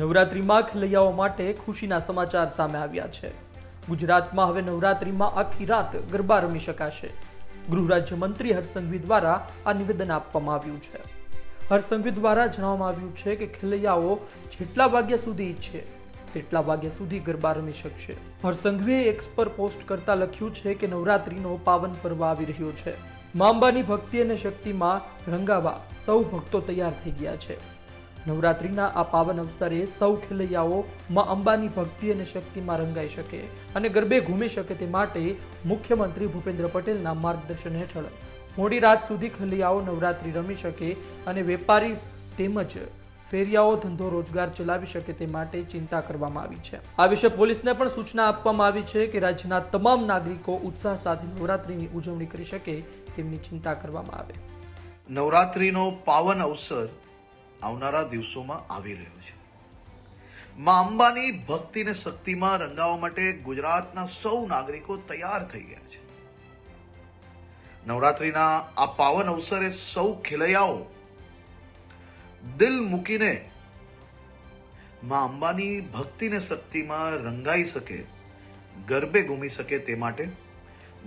નવરાત્રિમાં ખેલૈયાઓ માટે ખુશીના સમાચાર સામે આવ્યા છે. ગુજરાતમાં હવે નવરાત્રિમાં આખી રાત ગરબા રમી શકાશે. ગૃહ રાજ્યમંત્રી હરસંઘવી દ્વારા આ નિવેદન આપવામાં આવ્યું છે. હરસંઘવી દ્વારા જણાવવામાં આવ્યું છે કે ખેલૈયાઓ જેટલા વાગ્યા સુધી ઈચ્છે, તેટલા વાગ્યા સુધી ગરબા રમી શકશે. હરસંઘવીએ એક્સ પર પોસ્ટ કરતા લખ્યું છે કે નવરાત્રિનો પાવન પર્વ આવી રહ્યો છે. માંબાની ભક્તિ અને શક્તિમાં રંગાવા સૌ ભક્તો તૈયાર થઈ ગયા છે. નવરાત્રિના આ પાવન અવસરે સૌ ખેલૈયાઓ મા અંબાની ભક્તિ અને શક્તિમાં રંગાઈ શકે અને ગરબે ઘૂમી શકે તે માટે મુખ્યમંત્રી ભૂપેન્દ્ર પટેલના માર્ગદર્શન હેઠળ મોડી રાત સુધી ખેલૈયાઓ નવરાત્રિ રમી શકે અને વેપારી તેમજ ફેરિયાઓ ધંધો રોજગાર ચલાવી શકે તે માટે ચિંતા કરવામાં આવી છે. આ વિશે પોલીસને પણ સૂચના આપવામાં આવી છે કે રાજ્યના તમામ નાગરિકો ઉત્સાહ સાથે નવરાત્રિની ઉજવણી કરી શકે તેમની ચિંતા કરવામાં આવે. નવરાત્રિનો પાવન અવસર આવનારા દિવસોમાં આવી રહ્યો છે. મા અંબાની ભક્તિ ને શક્તિમાં રંગાવવા માટે ગુજરાતના સૌ નાગરિકો તૈયાર થઈ ગયા છે. નવરાત્રિના આ પાવન અવસરે સૌ ખેલૈયાઓ દિલ મૂકીને મા અંબાની ભક્તિને શક્તિમાં રંગાઈ શકે, ગરબે ઘૂમી શકે તે માટે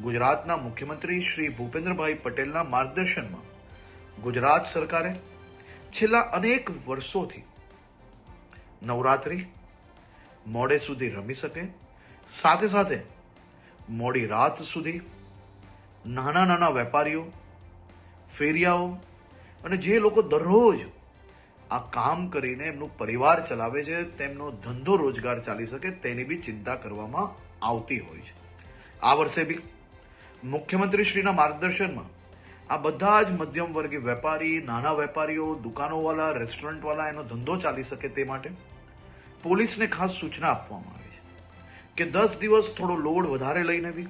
ગુજરાતના મુખ્યમંત્રી શ્રી ભૂપેન્દ્રભાઈ પટેલના માર્ગદર્શનમાં ગુજરાત સરકારે છેલ્લા અનેક વર્ષોથી નવરાત્રિ મોડે સુધી રમી શકે, સાથે સાથે મોડી રાત સુધી નાના નાના વેપારીઓ, ફેરિયાઓ અને જે લોકો દરરોજ આ કામ કરીને એમનું પરિવાર ચલાવે છે, તેમનો ધંધો રોજગાર ચાલી શકે તેની બી ચિંતા કરવામાં આવતી હોય છે. આ વર્ષે બી મુખ્યમંત્રી શ્રીના માર્ગદર્શનમાં આ બધા જ મધ્યમ વર્ગીય વેપારી, નાના વેપારીઓ દુકાનોવાળા રેસ્ટોરન્ટવાળા એનો ધંધો ચાલી શકે તે માટે પોલીસને ખાસ સૂચના આપવામાં આવી છે કે દસ દિવસ થોડો લોડ વધારે લઈને બી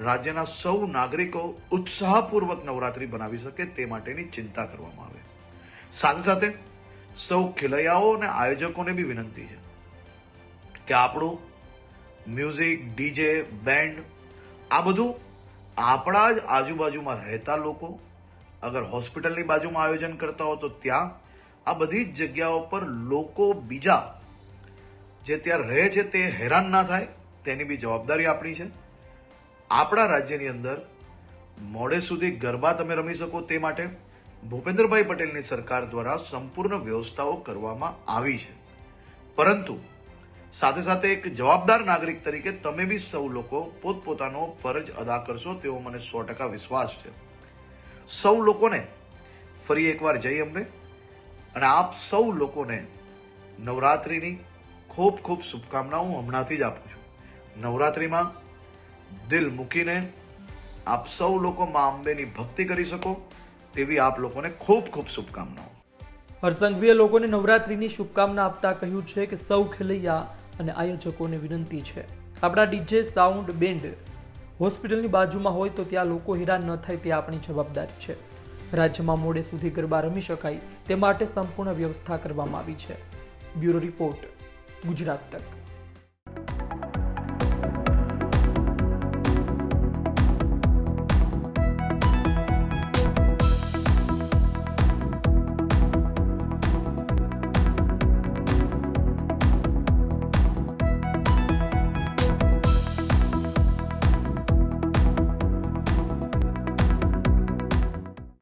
રાજ્યના સૌ નાગરિકો ઉત્સાહપૂર્વક નવરાત્રી બનાવી શકે તે માટેની ચિંતા કરવામાં આવે. સાથે સાથે સૌ ખેલૈયાઓ અને આયોજકોને બી વિનંતી છે કે આપણું મ્યુઝિક, ડીજે, બેન્ડ આ બધું આપણા જ આજુબાજુમાં રહેતા લોકો અગર હોસ્પિટલની બાજુમાં આયોજન કરતા હો તો ત્યાં આ બધી જ જગ્યાઓ પર લોકો બીજા જે ત્યાં રહે છે તે હેરાન ના થાય, તેની બી જવાબદારી આપણી છે. આપણા રાજ્યની અંદર મોડે સુધી ગરબા તમે રમી શકો તે માટે ભૂપેન્દ્રભાઈ પટેલની સરકાર દ્વારા સંપૂર્ણ વ્યવસ્થાઓ કરવામાં આવી છે. પરંતુ સાથે સાથે એક જવાબદાર નાગરિક તરીકે તમે બી સૌ લોકો પોતપોતાનો ફરજ અદા કરશો તેવો મને સો ટકા વિશ્વાસ છે. સૌ લોકોને ફરી એકવાર જય અંબે અને આપ સૌ લોકોને નવરાત્રિની ખૂબ ખૂબ શુભકામનાઓ હમણાંથી જ આપું છું. નવરાત્રિમાં દિલ મૂકીને આપ સૌ લોકો મા અંબેની ભક્તિ કરી શકો તેવી આપ લોકોને ખૂબ ખૂબ શુભકામનાઓ. હરસંઘવીએ લોકોને નવરાત્રિની શુભકામના આપતા કહ્યું છે કે સૌ ખેલૈયા અને આયોજકોને વિનંતી છે. આપણા ડીજે સાઉન્ડ બેન્ડ હોસ્પિટલની બાજુમાં હોય તો ત્યાં લોકો હેરાન ન થાય તે આપણી જવાબદારી છે. રાજ્યમાં મોડે સુધી ગરબા રમી શકાય તે માટે સંપૂર્ણ વ્યવસ્થા કરવામાં આવી છે. બ્યુરો રિપોર્ટ, ગુજરાત તક.